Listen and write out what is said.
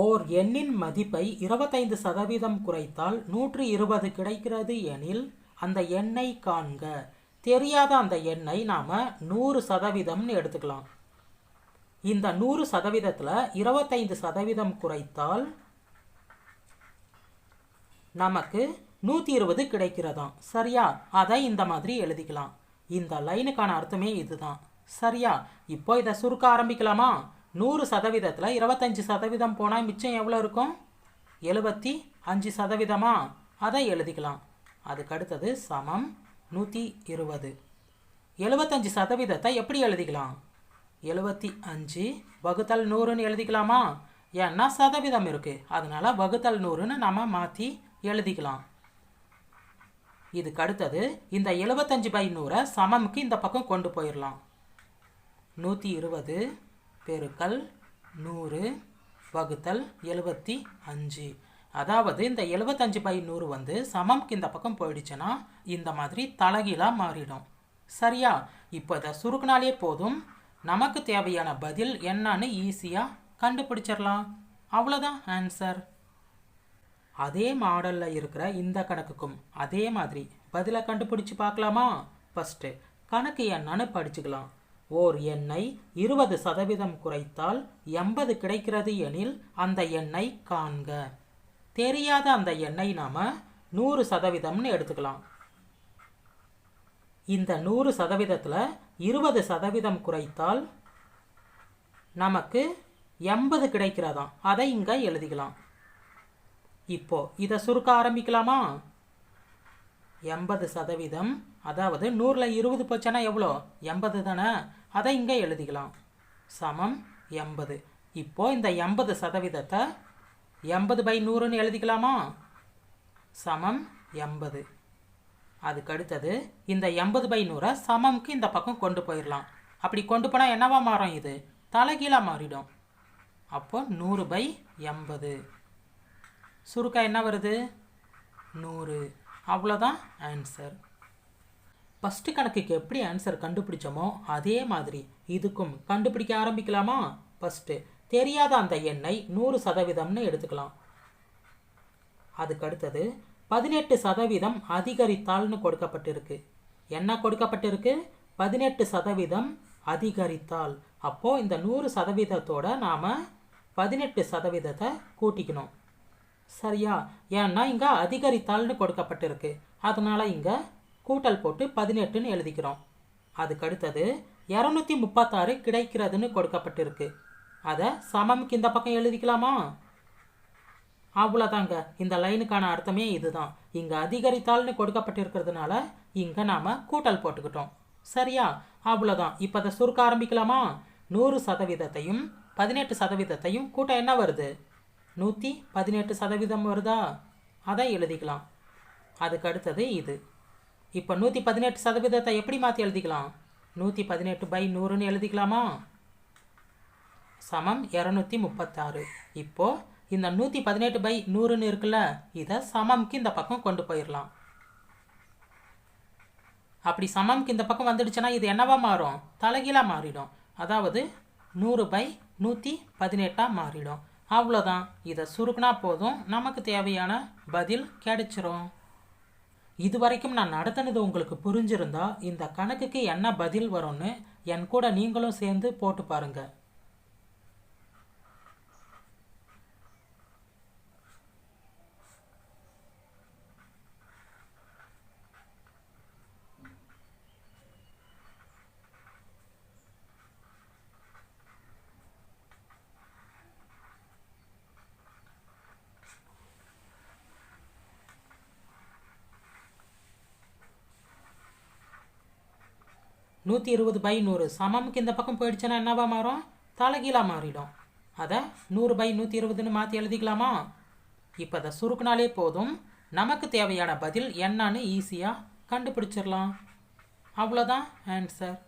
ஓர் எண்ணின் மதிப்பை இருபத்தைந்து சதவீதம் குறைத்தால் நூற்றி இருபது கிடைக்கிறது எனில் அந்த எண்ணை காண்க. தெரியாத அந்த எண்ணை நாம் நூறு சதவீதம்னு எடுத்துக்கலாம். இந்த நூறு சதவீதத்தில் இருபத்தைந்து சதவீதம் குறைத்தால் நமக்கு நூற்றி இருபது கிடைக்கிறதாம். சரியா? அதை இந்த மாதிரி எழுதிக்கலாம். இந்த லைனுக்கான அர்த்தமே இதுதான். சரியா? இப்போ இதை சுருக்க ஆரம்பிக்கலாமா? நூறு சதவீதத்தில் இருபத்தஞ்சி சதவீதம் போனால் மிச்சம் எவ்வளோ இருக்கும்? எழுபத்தி அஞ்சு சதவீதமா? அதை எழுதிக்கலாம். அதுக்கு அடுத்தது சமம் நூற்றி இருபது. எழுபத்தஞ்சு சதவீதத்தை எப்படி எழுதிக்கலாம்? எழுபத்தி அஞ்சு வகுத்தல் நூறுன்னு எழுதிக்கலாமா? ஏன்னா சதவீதம் இருக்குது அதனால வகுத்தல் நூறுன்னு நம்ம மாற்றி எழுதிக்கலாம். இதுக்கு அடுத்தது இந்த எழுபத்தஞ்சு பை நூறை சமமுக்கு இந்த பக்கம் கொண்டு போயிடலாம் நூற்றி இருபது பெருக்கல் நூறு வகுத்தல் எழுபத்தி அஞ்சு. அதாவது இந்த எழுபத்தஞ்சு பை நூறு வந்து சமம்க்கு இந்த பக்கம் போயிடுச்சுன்னா இந்த மாதிரி தலகீழாக மாறிடும். சரியா? இப்போ இதை சுருக்குனாலே போதும். நமக்கு தேவையான பதில் என்னன்னு ஈஸியாக கண்டுபிடிச்சிடலாம். அவ்வளோதான் ஆன்சர் அதே மாடலில் இருக்கிற இந்த கணக்குக்கும் அதே மாதிரி பதிலை கண்டுபிடிச்சு பார்க்கலாமா? ஃபஸ்ட்டு கணக்கு என்னன்னு படிச்சுக்கலாம். ஓர் எண்ணை இருபது சதவீதம் குறைத்தால் எண்பது கிடைக்கிறது எனில் அந்த எண்ணை காண்க. தெரியாத அந்த எண்ணை நாம் நூறு சதவீதம்னு எடுத்துக்கலாம். இந்த நூறு சதவீதத்தில் இருபது சதவீதம் குறைத்தால் நமக்கு எண்பது கிடைக்கிறதாம். அதை இங்கே எழுதிக்கலாம். இப்போ இதை சுருக்க ஆரம்பிக்கலாமா? எண்பது சதவீதம் அதாவது நூறில் இருபது போச்சுன்னா எவ்வளோ? எண்பது தானே? அதை இங்கே எழுதிக்கலாம். சமம் எண்பது. இப்போ இந்த எண்பது சதவீதத்தை எண்பது பை நூறுன்னு எழுதிக்கலாமா? சமம் எண்பது. அதுக்கு அடுத்தது இந்த எண்பது பை நூறை சமம்க்கு இந்த பக்கம் கொண்டு போயிடலாம். அப்படி கொண்டு போனால் என்னவா மாறும் இது? தலைகீழாக மாறிடும். அப்போ நூறு பை எண்பது. சுருக்கா என்ன வருது? நூறு. அவ்வளோதான் ஆன்சர் ஃபஸ்ட்டு கணக்குக்கு எப்படி ஆன்சர் கண்டுபிடிச்சோமோ அதே மாதிரி இதுக்கும் கண்டுபிடிக்க ஆரம்பிக்கலாமா? ஃபஸ்ட்டு தெரியாத அந்த எண்ணை நூறு சதவீதம்னு எடுத்துக்கலாம். அதுக்கு அடுத்தது பதினெட்டு சதவீதம் அதிகரித்தால்னு கொடுக்கப்பட்டிருக்கு. என்ன கொடுக்கப்பட்டிருக்கு? பதினெட்டு சதவீதம் அதிகரித்தால் அப்போது இந்த நூறு சதவீதத்தோட நாம் பதினெட்டு சதவீதத்தை கூட்டிக்கணும். சரியா? ஏன்னா இங்கே அதிகரித்தால்னு கொடுக்கப்பட்டிருக்கு. அதனால் இங்கே கூட்டல் போட்டு பதினெட்டுன்னு எழுதிக்கிறோம். அதுக்கு அடுத்தது இரநூத்தி முப்பத்தாறு கிடைக்கிறதுன்னு கொடுக்கப்பட்டிருக்கு. அதை சமம்க்கு இந்த பக்கம் எழுதிக்கலாமா? அவ்வளோதாங்க இந்த லைனுக்கான அர்த்தமே இதுதான். இங்கே அதிகரித்தால்னு கொடுக்கப்பட்டிருக்கிறதுனால இங்கே நாம் கூட்டல் போட்டுக்கிட்டோம். சரியா? அவ்வளோதான் இப்போ அதை சுருக்க ஆரம்பிக்கலாமா? நூறு சதவீதத்தையும் பதினெட்டு சதவீதத்தையும் கூட்டம் என்ன வருது? நூற்றி பதினெட்டு சதவீதம் வருதா? அதை எழுதிக்கலாம். அதுக்கு அடுத்தது இது. இப்போ நூற்றி பதினெட்டு சதவீதத்தை எப்படி மாற்றி எழுதிக்கலாம்? நூற்றி பதினெட்டு பை நூறுன்னு எழுதிக்கலாமா? சமம் இரநூத்தி முப்பத்தாறு. இப்போது இந்த நூற்றி பதினெட்டு பை நூறுன்னு இருக்குல்ல இதை சமம்க்கு இந்த பக்கம் கொண்டு போயிடலாம் அப்படி சமம்க்கு இந்த பக்கம் வந்துடுச்சுன்னா இது என்னவா மாறும்? தலைகீழாக மாறிடும். அதாவது நூறு பை நூற்றி பதினெட்டாக மாறிடும். அவ்வளோதான் இதை சுருக்குனா போதும். நமக்கு தேவையான பதில் கிடைச்சிரும். இது வரைக்கும் நான் நடத்தினது உங்களுக்கு புரிஞ்சிருந்தா இந்த கணக்குக்கு என்ன பதில் வரும்னு என் கூட நீங்களும் சேர்ந்து போட்டு பாருங்கள் நூற்றி இருபது பை நூறு. சமமுக்கு இந்த பக்கம் போயிடுச்சுன்னா என்னவா மாறும்? தலைகீழாக மாறிடும். அதை நூறு பை நூற்றி இருபதுன்னு மாற்றி எழுதிக்கலாமா? இப்போ அதை சுருக்குனாலே போதும். நமக்கு தேவையான பதில் என்னன்னு ஈஸியாக கண்டுபிடிச்சிடலாம். அவ்வளோதான் ஆன்சர்